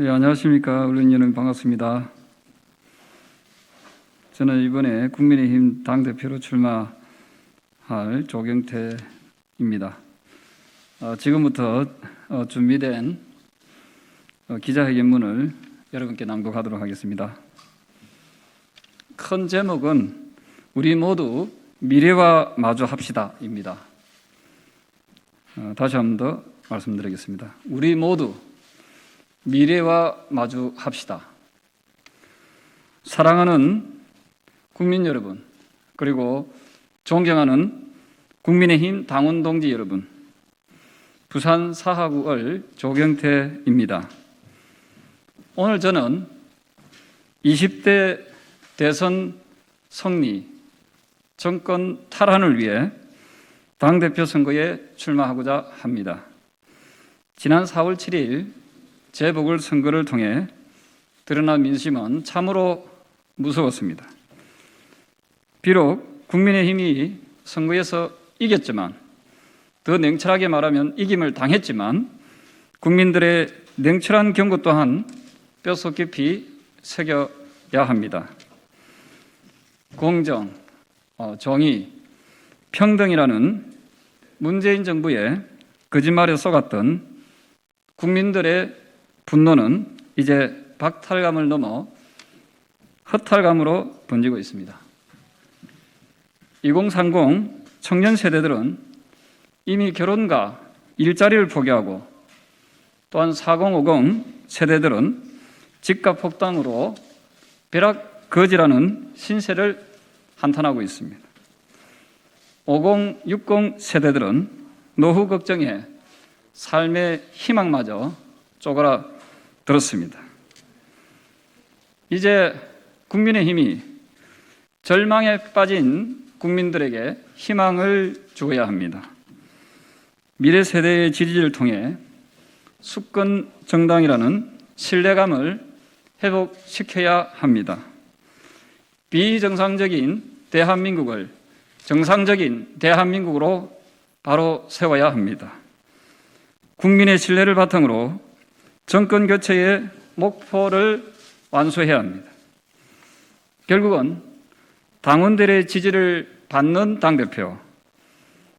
네, 안녕하십니까. 여러분 반갑습니다. 저는 이번에 국민의힘 당대표로 출마할 조경태입니다. 어, 지금부터 어, 준비된 어, 기자회견문을 여러분께 낭독하도록 하겠습니다. 큰 제목은 우리 모두 미래와 마주합시다입니다. 어, 다시 한 번 더 말씀드리겠습니다. 우리 모두 미래와 마주합시다. 사랑하는 국민 여러분, 그리고 존경하는 국민의힘 당원 동지 여러분, 부산 사하구을 조경태입니다. 오늘 저는 20대 대선 승리, 정권 탈환을 위해 당대표 선거에 출마하고자 합니다. 지난 4월 7일 재보궐 선거를 통해 드러난 민심은 참으로 무서웠습니다. 비록 국민의힘이 선거에서 이겼지만 더 냉철하게 말하면 이김을 당했지만 국민들의 냉철한 경고 또한 뼛속 깊이 새겨야 합니다. 공정, 어, 정의, 평등이라는 문재인 정부의 거짓말에 속았던 국민들의 분노는 이제 박탈감을 넘어 허탈감으로 번지고 있습니다. 2030 청년 세대들은 이미 결혼과 일자리를 포기하고 또한 4050 세대들은 집값 폭등으로 벼락 거지라는 신세를 한탄하고 있습니다. 50, 60 세대들은 노후 걱정에 삶의 희망마저 쪼그라 들었습니다. 이제 국민의 힘이 절망에 빠진 국민들에게 희망을 주어야 합니다. 미래 세대의 지지를 통해 수권 정당이라는 신뢰감을 회복시켜야 합니다. 비정상적인 대한민국을 정상적인 대한민국으로 바로 세워야 합니다. 국민의 신뢰를 바탕으로 정권 교체의 목표를 완수해야 합니다. 결국은 당원들의 지지를 받는 당대표,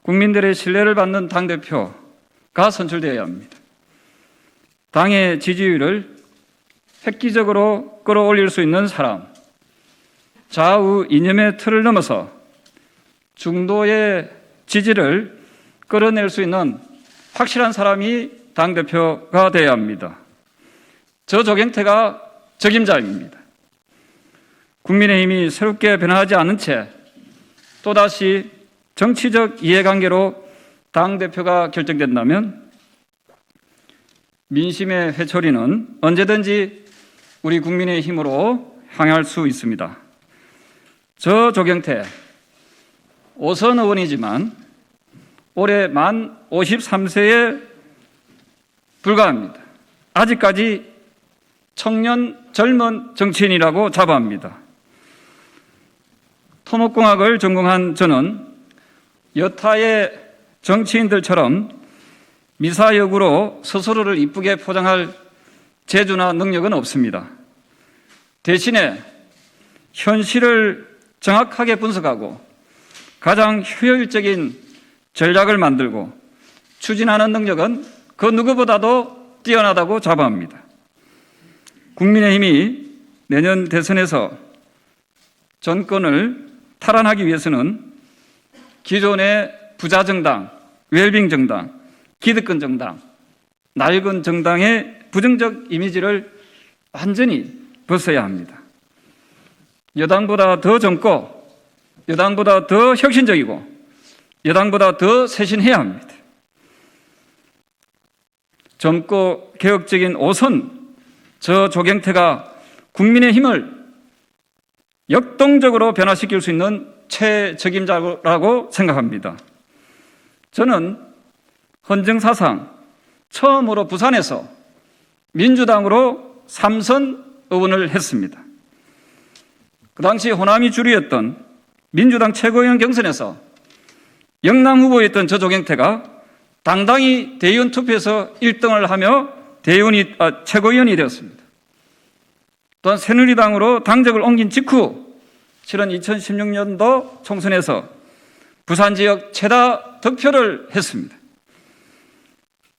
국민들의 신뢰를 받는 당대표가 선출되어야 합니다. 당의 지지율을 획기적으로 끌어올릴 수 있는 사람, 좌우 이념의 틀을 넘어서 중도의 지지를 끌어낼 수 있는 확실한 사람이 당대표가 되어야 합니다. 저 조경태가 적임자입니다. 국민의힘이 새롭게 변화하지 않은 채 또다시 정치적 이해관계로 당대표가 결정된다면 민심의 회초리는 언제든지 우리 국민의 힘으로 향할 수 있습니다. 저 조경태, 오선 의원이지만 올해 만 53세에 불과합니다. 아직까지 청년 젊은 정치인이라고 자부합니다. 토목공학을 전공한 저는 여타의 정치인들처럼 미사역으로 스스로를 이쁘게 포장할 재주나 능력은 없습니다. 대신에 현실을 정확하게 분석하고 가장 효율적인 전략을 만들고 추진하는 능력은 그 누구보다도 뛰어나다고 자부합니다. 국민의힘이 내년 대선에서 정권을 탈환하기 위해서는 기존의 부자 정당, 웰빙 정당, 기득권 정당, 낡은 정당의 부정적 이미지를 완전히 벗어야 합니다. 여당보다 더 젊고 여당보다 더 혁신적이고 여당보다 더 쇄신해야 합니다. 젊고 개혁적인 오선 저 조경태가 국민의 힘을 역동적으로 변화시킬 수 있는 최적임자라고 생각합니다. 저는 헌정사상 처음으로 부산에서 민주당으로 삼선 의원을 했습니다. 그 당시 호남이 주류였던 민주당 최고위원 경선에서 영남 후보였던 저 조경태가 당당히 대의원 투표에서 1등을 하며 대의원이 아, 최고위원이 되었습니다. 또한 새누리당으로 당적을 옮긴 직후 실은 2016년도 총선에서 부산 지역 최다 득표를 했습니다.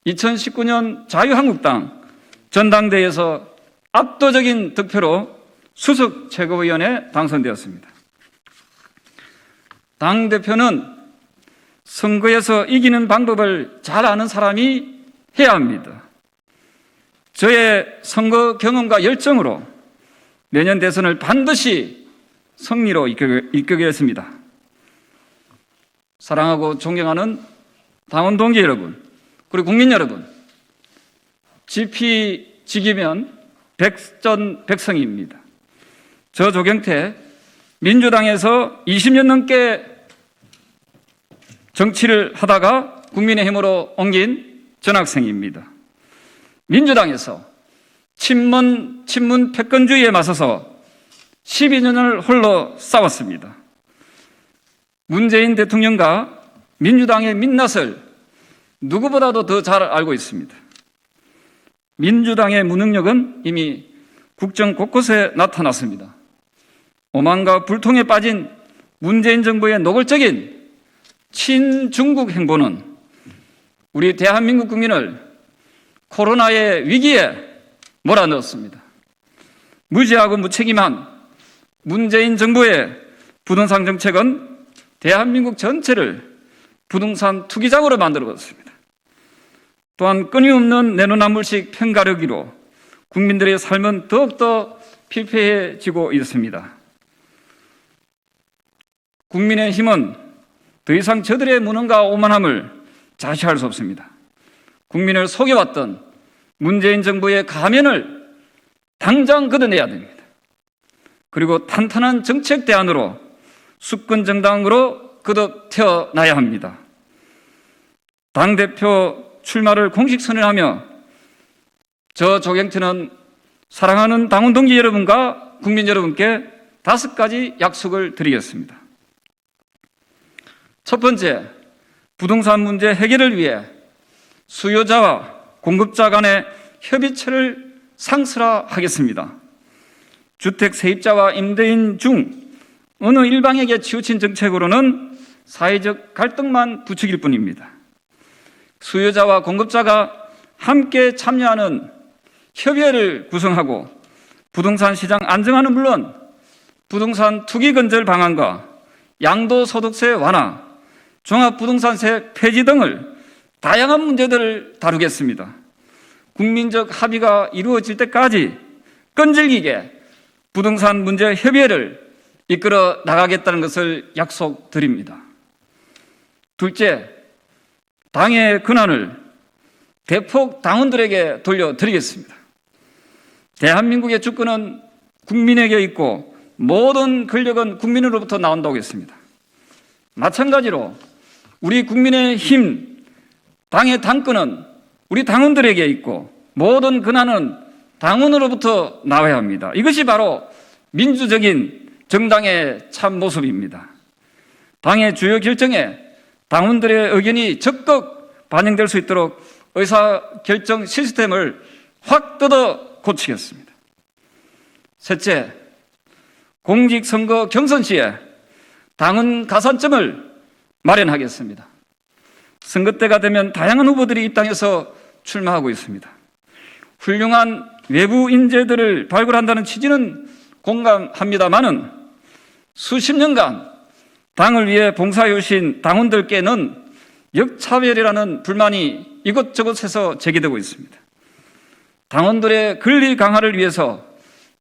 2019년 자유한국당 전당대회에서 압도적인 득표로 수석 최고위원에 당선되었습니다. 당 대표는 선거에서 이기는 방법을 잘 아는 사람이 해야 합니다. 저의 선거 경험과 열정으로 내년 대선을 반드시 승리로 이끌겠습니다. 사랑하고 존경하는 당원 동지 여러분, 그리고 국민 여러분, 지피 지기면 백전 백성입니다. 저 조경태 민주당에서 20년 넘게 정치를 하다가 국민의힘으로 옮긴 전학생입니다. 민주당에서 친문, 친문 패권주의에 맞서서 12년을 홀로 싸웠습니다. 문재인 대통령과 민주당의 민낯을 누구보다도 더 잘 알고 있습니다. 민주당의 무능력은 이미 국정 곳곳에 나타났습니다. 오만과 불통에 빠진 문재인 정부의 노골적인 친중국 행보는 우리 대한민국 국민을 코로나의 위기에 몰아넣었습니다. 무지하고 무책임한 문재인 정부의 부동산 정책은 대한민국 전체를 부동산 투기장으로 만들어버렸습니다. 또한 끊임없는 내로남불식 편가르기로 국민들의 삶은 더욱더 필패해지고 있습니다. 국민의 힘은 더 이상 저들의 무능과 오만함을 자시할 수 없습니다. 국민을 속여왔던 문재인 정부의 가면을 당장 걷어내야 됩니다. 그리고 탄탄한 정책 대안으로 수권 정당으로 거듭 태어나야 합니다. 당대표 출마를 공식 선언하며 저 조경태는 사랑하는 당원 동지 여러분과 국민 여러분께 다섯 가지 약속을 드리겠습니다. 첫 번째, 부동산 문제 해결을 위해 수요자와 공급자 간의 협의체를 상설화 하겠습니다. 주택 세입자와 임대인 중 어느 일방에게 치우친 정책으로는 사회적 갈등만 부추길 뿐입니다. 수요자와 공급자가 함께 참여하는 협의회를 구성하고 부동산 시장 안정화는 물론 부동산 투기 건절 방안과 양도소득세 완화, 종합부동산세 폐지 등을 다양한 문제들을 다루겠습니다. 국민적 합의가 이루어질 때까지 끈질기게 부동산 문제 협의회를 이끌어 나가겠다는 것을 약속드립니다. 둘째, 당의 권한을 대폭 당원들에게 돌려드리겠습니다. 대한민국의 주권은 국민에게 있고 모든 권력은 국민으로부터 나온다고 했습니다. 마찬가지로 우리 국민의 힘, 당의 당권은 우리 당원들에게 있고 모든 권한은 당원으로부터 나와야 합니다. 이것이 바로 민주적인 정당의 참 모습입니다. 당의 주요 결정에 당원들의 의견이 적극 반영될 수 있도록 의사 결정 시스템을 확 뜯어 고치겠습니다. 셋째, 공직선거 경선 시에 당은 가산점을 마련하겠습니다. 선거 때가 되면 다양한 후보들이 이 땅에서 출마하고 있습니다. 훌륭한 외부 인재들을 발굴한다는 취지는 공감합니다만은 수십 년간 당을 위해 봉사해 오신 당원들께는 역차별이라는 불만이 이곳저곳에서 제기되고 있습니다. 당원들의 권리 강화를 위해서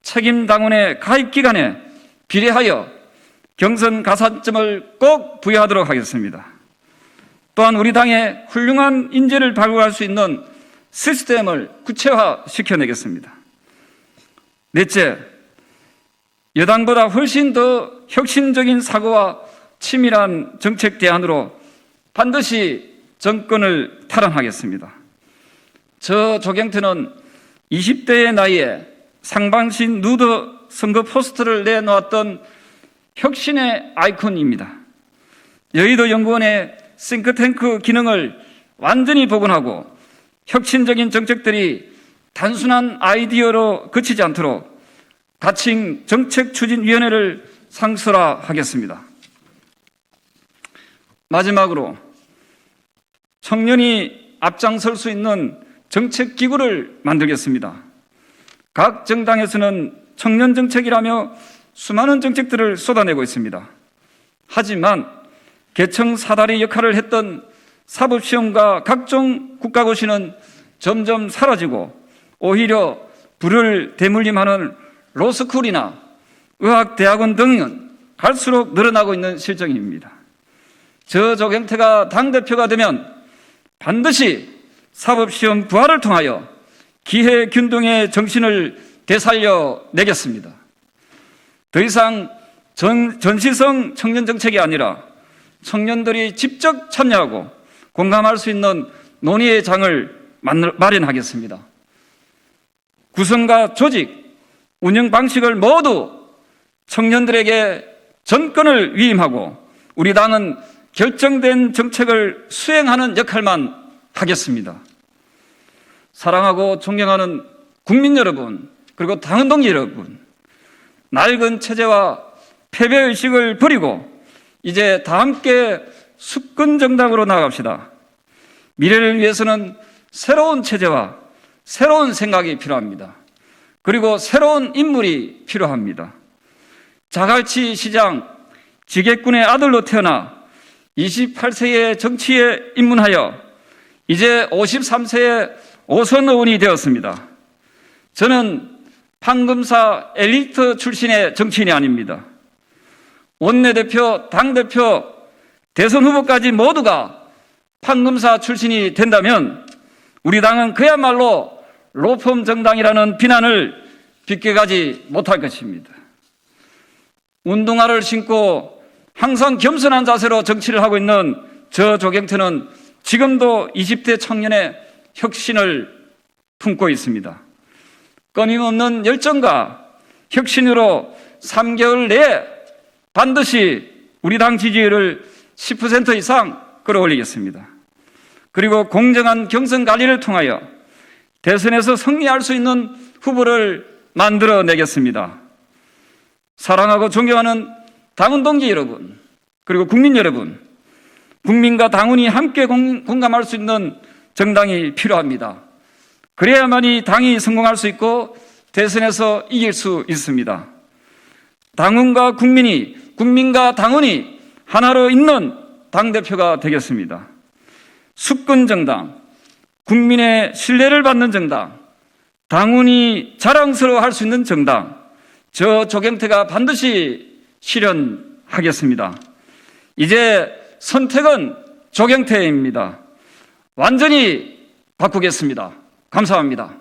책임 당원의 가입 기간에 비례하여 경선 가산점을 꼭 부여하도록 하겠습니다. 또한 우리 당의 훌륭한 인재를 발굴할 수 있는 시스템을 구체화 시켜내겠습니다. 넷째, 여당보다 훨씬 더 혁신적인 사고와 치밀한 정책 대안으로 반드시 정권을 탈환하겠습니다. 저 조경태는 20대의 나이에 상반신 누드 선거 포스터를 내놓았던 혁신의 아이콘입니다. 여의도 연구원의 싱크탱크 기능을 완전히 복원하고 혁신적인 정책들이 단순한 아이디어로 그치지 않도록 가칭 정책추진위원회를 상설화하겠습니다. 마지막으로 청년이 앞장설 수 있는 정책기구를 만들겠습니다. 각 정당에서는 청년 정책이라며 수많은 정책들을 쏟아내고 있습니다. 하지만 개청 사다리 역할을 했던 사법시험과 각종 국가고시는 점점 사라지고 오히려 불을 대물림하는 로스쿨이나 의학대학원 등은 갈수록 늘어나고 있는 실정입니다. 저족 형태가 당대표가 되면 반드시 사법시험 부활을 통하여 기회균등의 정신을 되살려 내겠습니다. 더 이상 전, 전시성 청년 정책이 아니라 청년들이 직접 참여하고 공감할 수 있는 논의의 장을 마련하겠습니다. 구성과 조직, 운영 방식을 모두 청년들에게 전권을 위임하고 우리 당은 결정된 정책을 수행하는 역할만 하겠습니다. 사랑하고 존경하는 국민 여러분, 그리고 당원 동지 여러분, 낡은 체제와 패배의식을 버리고 이제 다 함께 수권 정당으로 나갑시다. 미래를 위해서는 새로운 체제와 새로운 생각이 필요합니다. 그리고 새로운 인물이 필요합니다. 자갈치 시장 지게꾼의 아들로 태어나 28세의 정치에 입문하여 이제 53세의 오선 의원이 되었습니다. 저는 판금사 엘리트 출신의 정치인이 아닙니다. 원내대표, 당대표, 대선 후보까지 모두가 판금사 출신이 된다면 우리 당은 그야말로 로펌 정당이라는 비난을 빗겨가지 못할 것입니다. 운동화를 신고 항상 겸손한 자세로 정치를 하고 있는 저 조경태는 지금도 20대 청년의 혁신을 품고 있습니다. 끊임없는 열정과 혁신으로 3개월 내에 반드시 우리 당 지지율을 10% 이상 끌어올리겠습니다. 그리고 공정한 경선 관리를 통하여 대선에서 승리할 수 있는 후보를 만들어 내겠습니다. 사랑하고 존경하는 당원 동지 여러분, 그리고 국민 여러분, 국민과 당원이 함께 공, 공감할 수 있는 정당이 필요합니다. 그래야만이 당이 성공할 수 있고 대선에서 이길 수 있습니다. 당원과 국민이, 국민과 당원이 하나로 있는 당대표가 되겠습니다. 수권 정당, 국민의 신뢰를 받는 정당, 당원이 자랑스러워 할 수 있는 정당, 저 조경태가 반드시 실현하겠습니다. 이제 선택은 조경태입니다. 완전히 바꾸겠습니다. 감사합니다.